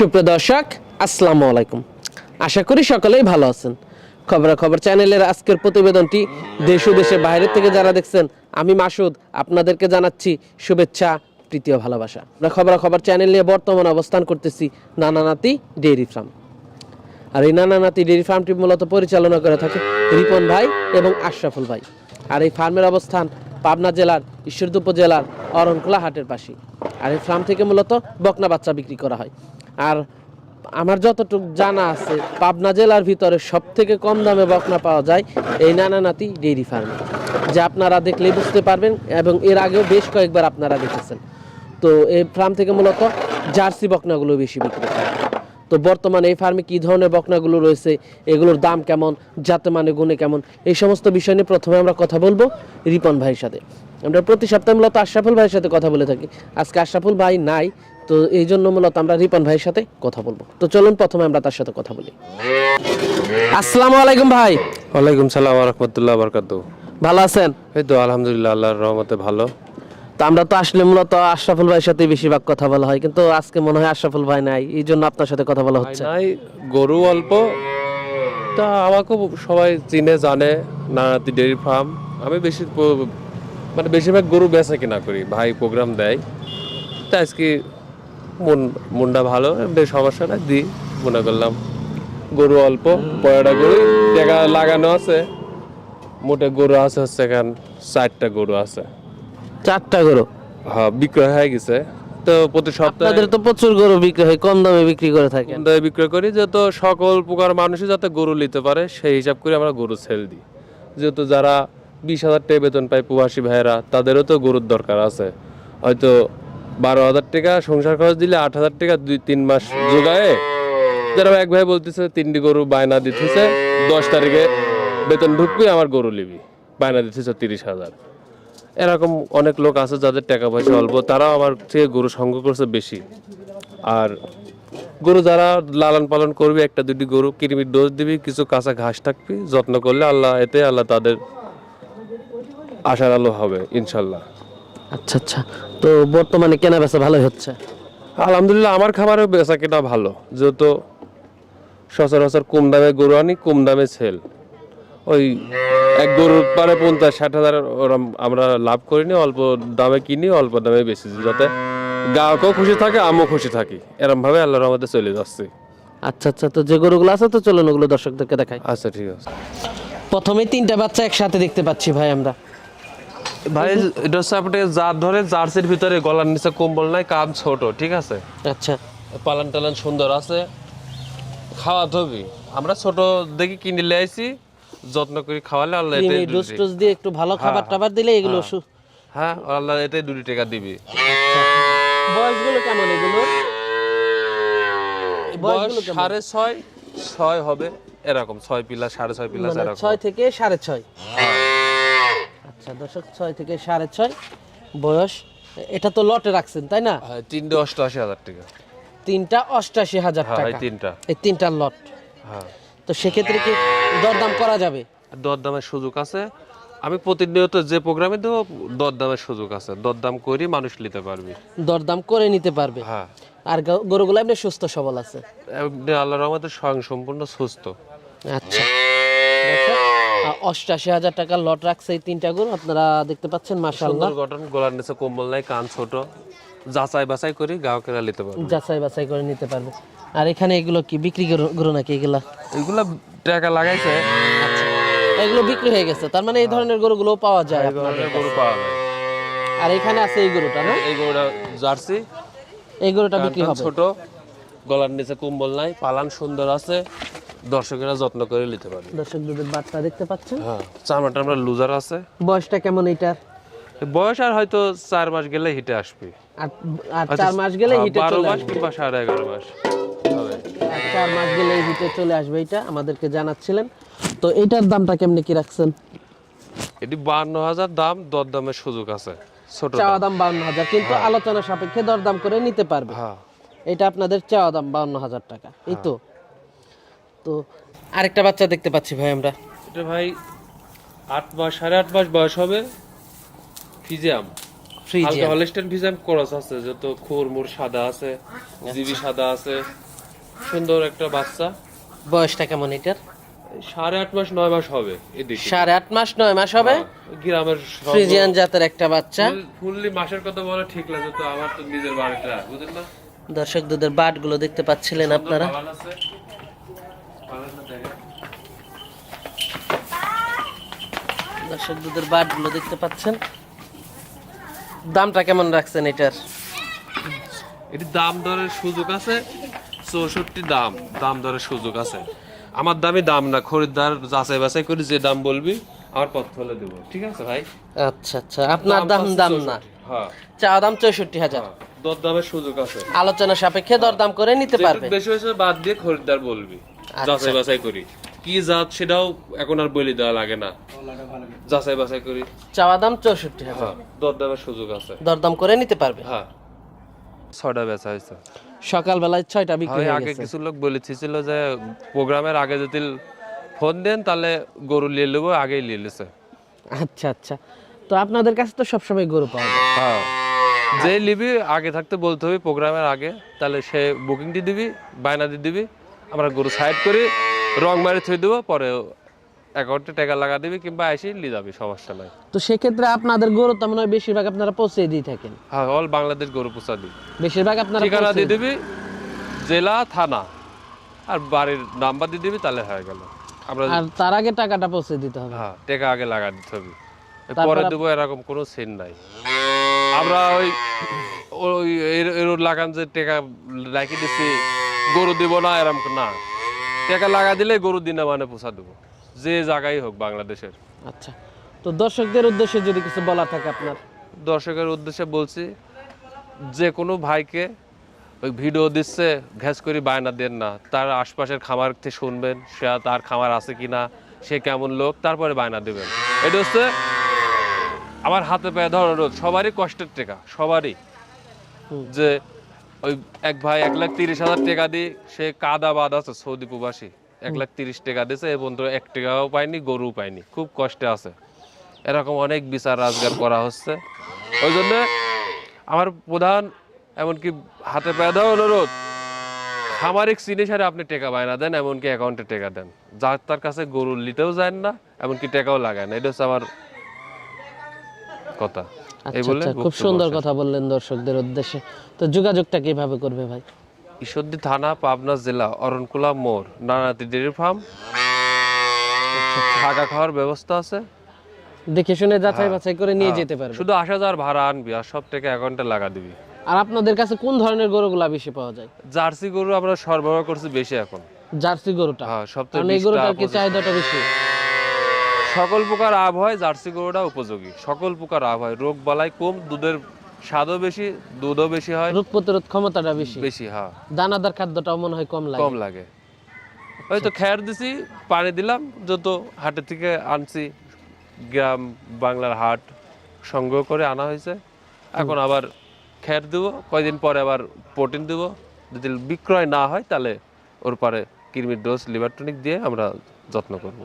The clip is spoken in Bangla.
সুপ্রিয় দর্শক, আসসালামু আলাইকুম। আশা করি সকলেই ভালো আছেন। খবরাখবর চ্যানেলের আজকের প্রতিবেদনটি দেশ ও দেশের বাইরে থেকে যারা দেখছেন, আমি মাসুদ আপনাদেরকে জানাচ্ছি শুভেচ্ছা প্রীতীয় ভালোবাসা। আমরা খবরাখবর চ্যানেল নিয়ে বর্তমান অবস্থান করতেছি নানানাতি ডেইরি ফার্ম। আর এই নানানাতি ডেইরি ফার্মটি মূলত পরিচালনা করে থাকে রিপন ভাই এবং আশরাফুল ভাই। আর এই ফার্মের অবস্থান পাবনা জেলার ঈশ্বরদী উপজেলার অরণখোলা হাটের পাশে আর এই ফার্ম থেকে মূলত বকনা বাচ্চা বিক্রি করা হয়। আর আমার যতটুকু জানা আছে, পাবনা জেলার ভিতরে সব থেকে কম দামে বকনা পাওয়া যায় এই নানা নাতি ডেইরি ফার্মে। যা আপনারা দেখলেই বুঝতে পারবেন এবং এর আগেও বেশ কয়েকবার আপনারা দেখেছেন। তো এই ফার্ম থেকে মূলত জার্সি বকনাগুলো বেশি বিক্রি হয়। তো বর্তমানে এই ফার্মে কী ধরনের বকনাগুলো রয়েছে এগুলোর দাম কেমন যাতে মানে গুণে কেমন এই সমস্ত বিষয় নিয়ে প্রথমে আমরা কথা বলব রিপন ভাইয়ের সাথে। আমরা প্রতি সপ্তাহে মূলত আশরাফুল ভাইয়ের সাথে কথা বলে থাকি। আজকে আশরাফুল ভাই নাই তো এই জন্য মূলত আমরা রিপন ভাইয়ের সাথে কথা বলব। তো চলুন প্রথমে আমরা তার সাথে কথা বলি। আসসালামু আলাইকুম ভাই। ওয়ালাইকুম সালাম রহমতুল্লাহ বরকাত ভালো আছেন? এই তো আলহামদুলিল্লাহ আল্লাহর রহমতে ভালো। তো আমরা তো আসলে মূলত আশরাফুল ভাইয়ের সাথে বেশিরভাগ কথা বলা হয়, কিন্তু আজকে মনে হয় আশরাফুল ভাই নাই, এই জন্য আপনার সাথে কথা বলা হচ্ছে। নাই, গরু অল্প। তা আমাকেও সবাই চিনে, জানে নানাতি ডেয়ারি ফার্ম। আমি বেশি মানে বেশিরভাগ গরু বেচা কিনা করি, ভাই প্রোগ্রাম দেয়। তা আজকে মন, মনটা ভালো সমস্যা নাই, দিই, মনে করলাম। গরু অল্প পয়টা গরু টাকা লাগানো আছে। মোটে গরু আছে হচ্ছে এখান, চারটা গরু আছে। চারটা গরু। হ্যাঁ বিক্রয় হয়ে গেছে। তো প্রতি সপ্তাহে আপনাদের তো প্রচুর গরু বিক্রি হয় কম দামে বিক্রি করে থাকেন। কম দামে বিক্রয় করি যেহেতু সকল প্রকার মানুষই যাতে গরু নিতে পারে সেই হিসাব করে আমরা গরু সেল দিই। যেহেতু যারা বিশ হাজার টাকা বেতন পায় প্রবাসী ভাইয়েরা তাদেরও তো গরুর দরকার আছে। হয়তো বারো হাজার টাকা সংসার খরচ দিলে আট হাজার টাকা দুই তিন মাস যোগায়ে। যারা এক ভাই বলতেছে তিনটি গরু বায়না দিতেছে দশ তারিখে বেতন ঢুকবি আমার গরু নিবি। বায়না দিতেছে তিরিশ হাজার। এরকম অনেক লোক আছে যাদের টাকা পয়সা অল্প তারাও আমার থেকে গরু সংগ্রহ করছে বেশি। আর গরু যারা লালন পালন করবি একটা দুটি গরু কৃমির ডোজ দিবি কিছু কাঁচা ঘাস থাকবি যত্ন করলে আল্লাহ এতে আল্লাহ তাদের আশার আলো হবে ইনশাল্লাহ। আচ্ছা আচ্ছা। তো বর্তমানে কেনা বেচা ভালোই হচ্ছে? আলহামদুলিল্লাহ আমার খামারেও বেচা কেনা ভালো। যেহেতু সচরাচর কম দামে গরু আনি কম দামে সেল। ওই এক গরুর পারে পঞ্চাশ ষাট হাজার ওরম আমরা লাভ করিনি অল্প দামে কিনি অল্প দামে বেশি যাতে গ্রাহকও খুশি থাকে আমিও খুশি থাকি। এরম ভাবে আল্লাহর আমাদের চলে যাচ্ছে। আচ্ছা আচ্ছা তো যে গরুগুলো আছে তো চলুন ওগুলো দর্শকদেরকে দেখাই। আচ্ছা ঠিক আছে। প্রথমে তিনটা বাচ্চা একসাথে দেখতে পাচ্ছি ভাই আমরা। ভাই এটা হচ্ছে আপনি জার ধরে জার্সির ভিতরে গলার নিচে কম্বল নাই কান ছোট ঠিক আছে? আচ্ছা। পালান টালান সুন্দর আছে। খাওয়া ধবি আমরা ছোট দেখি কিনে নিয়ে আইছি যত্ন করে খাওয়ালে আল্লাহ ক্রিমি ডোজ টোজ দিয়ে একটু ভালো খাবার টাবার দিলে এগুলো সু- হ্যাঁ আল্লাহ এতে দুটি টাকা দিবি। বয়সগুলো কেমন এগুলো? বয়স সাড়ে ছয় ছয় হবে এরকম ছয় পিলা সাড়ে ছয় পিলা মানে এরকম ছয় থেকে সাড়ে ছয়। আচ্ছা দর্শক ছয় থেকে সাড়ে ছয় বয়স। এটা তো লটে রাখছেন তাই না? হ্যাঁ, তিনটে অষ্টআশি হাজার টাকা। তিনটা অষ্টাশি হাজার হ্যাঁ টাকা। তিনটা। এই তিনটা লট। হ্যাঁ। তো সেক্ষেত্রে কি দরদাম করা যাবে? দরদামের সুযোগ আছে। আমি প্রতিনিয়ত যে প্রোগ্রামে দেবো দরদামের সুযোগ আছে। দরদাম করি মানুষ নিতে পারবি। দরদাম করে নিতে পারবে। হ্যাঁ। আর গরুগুলো এমনি সুস্থ সবল আছে? এমনি আল্লাহর আমাদের স্বয়ং সম্পূর্ণ সুস্থ। আচ্ছা। অষ্টাশি হাজার টাকার লট রাখছে এই তিনটা গরু। আপনারা দেখতে পাচ্ছেন সুন্দর গঠন গলার নিচে কম্বল নাই কান ছোট। যাচাই বাছাই করি গ্রাহকেরা নিতে পারবে। যাচাই বাছাই করে নিতে পারবে। আর এখানে এগুলো কি বিক্রি গরু নাকি এগুলা? এগুলা টাকা লাগাইছে। আচ্ছা। এগুলো বিক্রি হয়ে গেছে তার মানে এই ধরনের গরুগুলো পাওয়া যায় এই ধরনের গরু পাওয়া যায়। আর এখানে আছে এই গরুটা না? এই গরুটা জার্সি। এই গরুটা বিক্রি হবে। ছোট। গলার নিচে কম্বল নাই পালান সুন্দর আছে। দর্শকেরা যত্ন করে নিতে পারবে। দর্শক দুধের বার্তা দেখতে পাচ্ছেন? হ্যাঁ চামড়াটা আমরা লুজার আছে। বয়সটা কেমন এইটার? বয়স আর হয়তো চার মাস গেলে হিটে আসবে। আর চার মাস গেলে হ্যাঁ, হিটে চলে মাস আসবে। কিংবা সাড়ে এগারো মাস চার মাস গেলে হিটে চলে আসবে এটা আমাদেরকে জানাচ্ছিলেন। তো এটার দামটা কেমনি কি রাখছেন? এটি বান্ন হাজার দাম দরদামের সুযোগ আছে ছোট চাওয়া দাম। বাউন্ন হাজার কিন্তু আলোচনা সাপেক্ষে দরদাম করে নিতে পারবে। হ্যাঁ। এটা আপনাদের চাওয়া দাম বাউন্ন হাজার টাকা এই তো। তো আরেকটা বাচ্চা দেখতে পাচ্ছি ভাই আমরা। এটা ভাই আট মাস সাড়ে আট মাস বয়স হবে। Friesian Friesian Holstein Friesian cross আছে যত খোর মোর সাদা আছে জিবি সাদা আছে সুন্দর একটা বাচ্চা। বয়সটা কেমন এটার? সাড়ে আট মাস নয় মাস হবে এদিকে। সাড়ে আট মাস নয় মাস হবে? হ্যাঁ, গ্রামের ফ্রিজিয়ান জাতের একটা বাচ্চা। ফুললি মাসের কথা বলে ঠিক লাগে তো আমার তো নিজের বাড়িটা বুঝলেন না? দর্শক দুধের বাটগুলো দেখতে পাচ্ছিলেন আপনারা। দর্শক দুধের বাটগুলো দেখতে পাচ্ছেন। দামটা কেমন রাখছেন এটার? এটি দাম দরের সুযোগ আছে চৌষট্টি দাম দাম দরের সুযোগ আছে। আমার দামই দাম না খরিদ্দার যাচাই বাছাই করে যে দাম বলবি আমার পথ ফেলে দেবো। ঠিক আছে ভাই? আচ্ছা আচ্ছা। আপনার দাম দাম না। হ্যাঁ। চা দাম চৌষট্টি হাজার। হ্যাঁ, দর দামের সুযোগ আছে। আলোচনা সাপেক্ষে দরদাম করে নিতে পারবে। বেশি হয়েছে বাদ দিয়ে খরিদ্দার বলবি আচ্ছা। যাচাই বাছাই করি। কি জাত সেটাও এখন আর বলি দেওয়া লাগে না। যাচাই বাছাই করি। চাওয়া দাম চৌষট্টি হাজার। হ্যাঁ দর দামের সুযোগ আছে। দরদাম করে নিতে পারবে? হ্যাঁ। ছয়টা বেচা হয়েছে। সকালবেলায় ছয়টা বিক্রি হয়ে আগে কিছু লোক বলেছিল যে প্রোগ্রামের আগে যদি ফোন দেন তাহলে গরু নিয়ে নেব আগেই নিয়ে নিছে। আচ্ছা আচ্ছা। তো আপনাদের কাছে তো সবসময় গরু পাওয়া যায়। হ্যাঁ। যে নিবি আগে থাকতে বলতে হবে প্রোগ্রামের আগে তাহলে সে বুকিংটি দিবি বায়না দিয়ে দিবি আমরা গরু সাইড করি রং মারি থই দেবো পরে অ্যাকাউন্টে টাকা লাগা দিবি কিংবা এসে নিয়ে যাবি সমস্যা নাই। তো সেক্ষেত্রে আপনাদের গরু তো মনে হয় বেশিরভাগ আপনারা পৌঁছে দিয়ে থাকেন। হ্যাঁ অল বাংলাদেশ গরু পোষা দিই। বেশিরভাগ আপনারা ঠিকানা দিয়ে দিবি জেলা থানা। আর বাড়ির নাম্বার দিয়ে দিবি তাহলে হয়ে গেল। আমরা আর তার আগে টাকাটা পৌঁছে দিতে হবে। হ্যাঁ টাকা আগে লাগা দিতে হবে। পরে দেবো এরকম কোনো সিন নাই। আমরা ওই ওই এর লাগান যে টাকা রাখি দিছি গরু দিব না এরকম না। টাকা লাগা দিলে গরু দিনে মানে পোষা দেবো। যে জায়গায় হোক বাংলাদেশের। আচ্ছা তো দর্শকদের উদ্দেশ্যে যদি কিছু বলা থাকে আপনার? দর্শকের উদ্দেশ্যে বলছি যে কোনো ভাইকে ওই ভিডিও দিচ্ছে ঘ্যাস করে বায়না দেন না। তার আশপাশের খামার থেকে শুনবেন সে তার খামার আছে কিনা সে কেমন লোক তারপরে বায়না দেবেন। এটা হচ্ছে আমার হাতে পায়ে ধরো রোদ সবারই কষ্টের টাকা সবারই। যে ওই এক ভাই এক লাখ তিরিশ হাজার টাকা দিয়ে সে কাদা বাদ আছে সৌদি প্রবাসী। এক লাখ তিরিশ টাকা দিয়েছে এ পর্যন্ত এক টাকাও পায়নি গরু পায়নি, খুব কষ্টে আছে। এরকম অনেক বিচার রাজগার করা হচ্ছে। ওই জন্য আমার প্রধান, এমনকি হাতে পায়ে দেওয়া অনুরোধ, খামারিক চিনি সারে আপনি টাকা বায়না দেন, এমনকি অ্যাকাউন্টে টাকা দেন। যার তার কাছে গরু নিতেও যায় না, এমনকি টাকাও লাগায় না। এটা হচ্ছে আমার কথা। এই আচ্ছা বলে আচ্ছা খুব সুন্দর কথা বললেন দর্শকদের উদ্দেশ্যে। তো যোগাযোগটা কীভাবে করবে ভাই? ঈশ্বরদী থানা পাবনা জেলা অরণকুলা মোড় নানাতি ডেয়ারি ফার্ম। থাকা খাওয়ার ব্যবস্থা আছে। দেখে শুনে যাচাই হ্যাঁ, বাছাই করে নিয়ে হ্যাঁ। যেতে পারবে। শুধু আসা যাওয়ার ভাড়া আনবি আর সব টাকা অ্যাকাউন্টে লাগা দিবি। আর আপনাদের কাছে কোন ধরনের গরুগুলা বেশি পাওয়া যায়? জার্সি গরু আমরা সরবরাহ করছি বেশি এখন। জার্সি গরুটা? হ্যাঁ কারণ এই গরুটার কি চাহিদাটা বেশি? সকল প্রকার আবহাওয়ায় জার্সি গরুটা উপযোগী। সকল প্রকার আবহাওয়ায় রোগ বালাই কম দুধের স্বাদও বেশি দুধও বেশি হয়। রোগ প্রতিরোধ ক্ষমতাটা বেশি। বেশি হ্যাঁ। দানাদার খাদ্যটাও মনে হয় কম লাগে। কম লাগে। ওই তো খ্যার দিছি পানি দিলাম যত হাটের থেকে আনছি গ্রাম বাংলার হাট সংগ্রহ করে আনা হয়েছে। এখন আবার খ্যার দেবো কয়দিন পরে আবার প্রোটিন দেবো। যদি বিক্রয় না হয় তাহলে ওর পরে কৃমির ডোজ লিভার টনিক দিয়ে আমরা যত্ন করব।